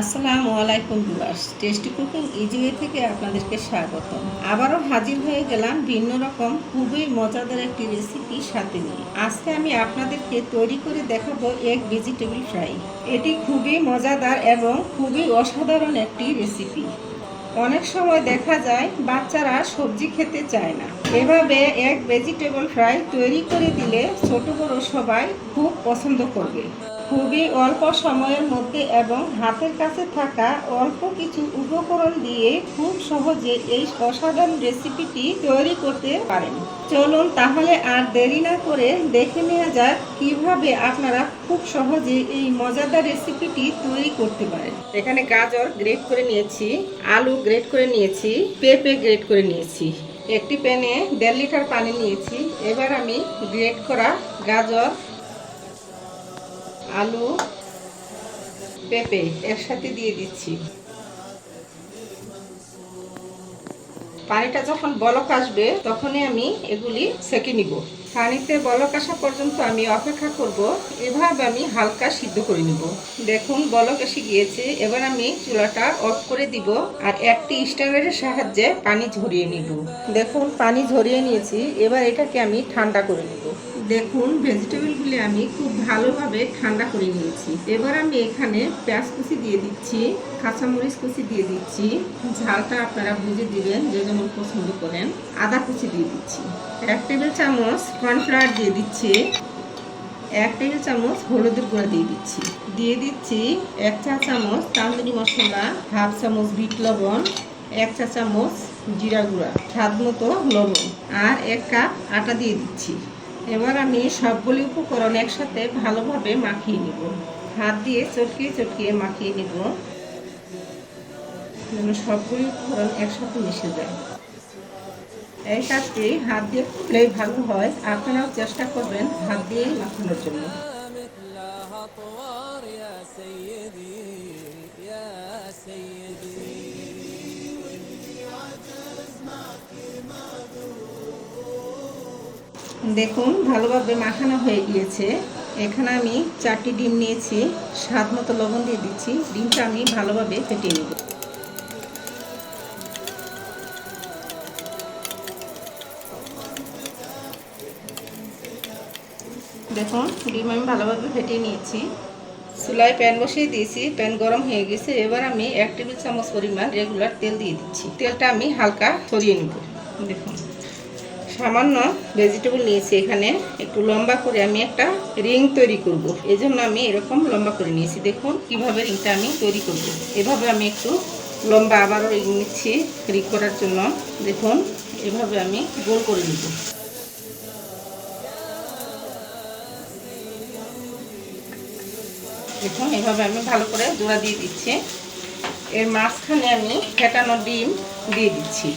আসসালামু আলাইকুম viewers, tasty cooking easy way থেকে আপনাদেরকে স্বাগত আবারও হাজির হয়ে গেলাম ভিন্ন রকম, খুবই মজাদার একটি রেসিপি সাথে নিয়ে। আজকে আমি আপনাদেরকে তৈরি করে দেখাবো এক ভেজিটেবল ফ্রাই এটি খুবই মজাদার এবং খুবই অসাধারণ একটি রেসিপি অনেক সময় দেখা যায়, বাচ্চারা সবজি খেতে চায় না। এভাবে এক ভেজিটেবল ফ্রাই তৈরি করে দিলে ছোট বড় সবাই খুব পছন্দ করবে। খুবই অল্প সময়ের মধ্যে এবং হাতের কাছে থাকা অল্প কিছু উপকরণ দিয়ে খুব সহজে এই অসাধারণ রেসিপিটি তৈরি করতে পারেন। চলুন তাহলে আর দেরি না করে দেখে নেওয়া যাক কীভাবে আপনারা খুব সহজে এই মজাদার রেসিপিটি তৈরি করতে পারেন। এখানে গাজর গ্রেট করে নিয়েছি, আলু গ্রেট করে নিয়েছি, পেঁপে গ্রেট করে নিয়েছি। একটি প্যানে দেড় লিটার পানি নিয়েছি। এবার আমি গ্রেট করা গাজর আলু, পেঁপে একসাথে দিয়ে দিচ্ছি। পানিটা যখন বলক আসবে, তখনই আমি এগুলি সেকে নিব। পানিতে বলক আসা পর্যন্ত আমি অপেক্ষা করব। এভাবে আমি হালকা সিদ্ধ করে নিব। দেখুন, বলক এসে গিয়েছে। এবার আমি চুলাটা অফ করে দিব আর একটি স্ট্যান্ডারের সাহায্যে পানি ঝরিয়ে নিব। দেখুন, পানি ঝরিয়ে নিয়েছি। এবার এটাকে আমি ঠান্ডা করে নিব। দেখুন, ভেজিটেবলগুলি আমি খুব ভালোভাবে ঠান্ডা করে নিয়েছি। এবার আমি এখানে পেঁয়াজ কুচি দিয়ে দিচ্ছি, কাঁচামরিচ কুচি দিয়ে দিচ্ছি। ঝালটা আপনারা বুঝে দিবেন যে যেমন পছন্দ করেন। আদা কুচি দিয়ে দিচ্ছি। এক টেবিল চামচ কর্নফ্লাওয়ার দিয়ে দিচ্ছি। এক টেবিল চামচ হলুদের গুঁড়া দিয়ে দিচ্ছি। দিয়ে দিচ্ছি এক চা চামচ তান্দুরি মশলা, হাফ চামচ বিট লবণ, এক চা চামচ জিরা গুঁড়া, স্বাদ মতো লবণ। আর এক কাপ আটা দিয়ে দিচ্ছি। এবার আমি সবগুলি উপকরণ একসাথে ভালোভাবে মাখিয়ে নিব। হাত দিয়ে চটকিয়ে চটকিয়ে মাখিয়ে নিব। যেন সবগুলি উপকরণ একসাথে মিশে যায়। এই কাজটি হাত দিয়ে করলেই ভালো হয়। আপনারাও চেষ্টা করবেন হাত দিয়েই মাখানোর জন্য। দেখুন, ভালোভাবে মাখানো হয়ে গিয়েছে। এখানে আমি চারটি ডিম নিয়েছি, স্বাদ মতো লবণ দিয়ে দিচ্ছি। ডিমটা আমি ভালোভাবে ফেটিয়ে নেব। দেখুন, ডিম আমি ভালোভাবে ফেটিয়ে নিয়েছি। চুলায় প্যান বসিয়ে দিয়েছি, প্যান গরম হয়ে গেছে। এবার আমি এক টেবিল চামচ পরিমাণ রেগুলার তেল দিয়ে দিচ্ছি। তেলটা আমি হালকা ছড়িয়ে নেব। দেখুন। সামান্য ভেজিটেবল নিয়েছি এখানে। একটু লম্বা করে আমি একটা রিং তৈরি করব। এই জন্য আমি এরকম লম্বা করে নিয়েছি। দেখুন কীভাবে রিংটা আমি তৈরি করব। এভাবে আমি একটু লম্বা আবারও রিং নিচ্ছি রিং করার জন্য। দেখুন এভাবে আমি গোল করে নিব। দেখুন এভাবে আমি ভালো করে জোড়া দিয়ে দিচ্ছি। এর মাঝখানে আমি ফেটানো ডিম দিয়ে দিচ্ছি।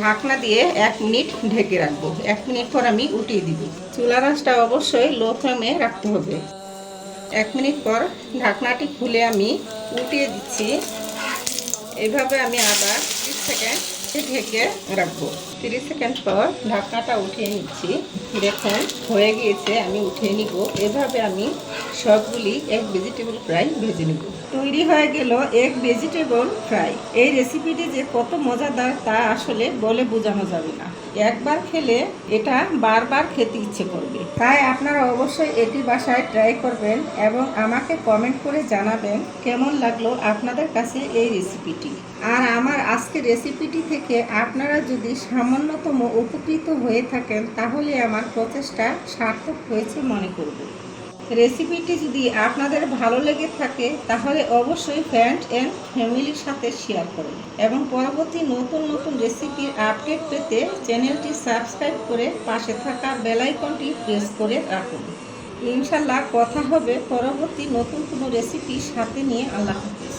ঢাকনা দিয়ে এক মিনিট ঢেকে রাখব। এক মিনিট পর আমি উঠিয়ে দিব। চুলা রাসটা অবশ্যই লো ফ্লেমে রাখতে হবে। এক মিনিট পর ঢাকনাটি খুলে আমি উঠিয়ে দিচ্ছি। এভাবে আমি আবার তিরিশ সেকেন্ড ঢেকে রাখব। তিরিশ সেকেন্ড পর ঢাকনাটা উঠিয়ে নিচ্ছি। দেখুন, হয়ে গিয়েছে, আমি উঠিয়ে নিব। এভাবে আমি সবগুলি এক ভেজিটেবল ফ্রাই ভেজে নিব। তৈরি হয়ে গেল এক ভেজিটেবল ফ্রাই এই রেসিপিটি যে কত মজাদার তা আসলে বলে বোঝানো যাবে না। একবার খেলে এটা বারবার খেতে ইচ্ছে করবে। তাই আপনারা অবশ্যই এটি বাসায় ট্রাই করবেন এবং আমাকে কমেন্ট করে জানাবেন কেমন লাগল আপনাদের কাছে এই রেসিপিটি আর আমার আজকের রেসিপিটি থেকে আপনারা যদি সামান্যতম উপকৃত হয়ে থাকেন, তাহলে আমার প্রচেষ্টা সার্থক হয়েছে মনে করব। রেসিপিটি যদি আপনাদের ভালো লেগে থাকে, তাহলে অবশ্যই ফ্রেন্ড অ্যান্ড ফ্যামিলির সাথে শেয়ার করুন এবং পরবর্তী নতুন নতুন রেসিপির আপডেট পেতে চ্যানেলটি সাবস্ক্রাইব করে পাশে থাকা বেলাইকনটি প্রেস করে রাখুন। ইনশাল্লাহ কথা হবে পরবর্তী নতুন কোনো রেসিপির সাথে নিয়ে। আল্লাহ হাফেজ।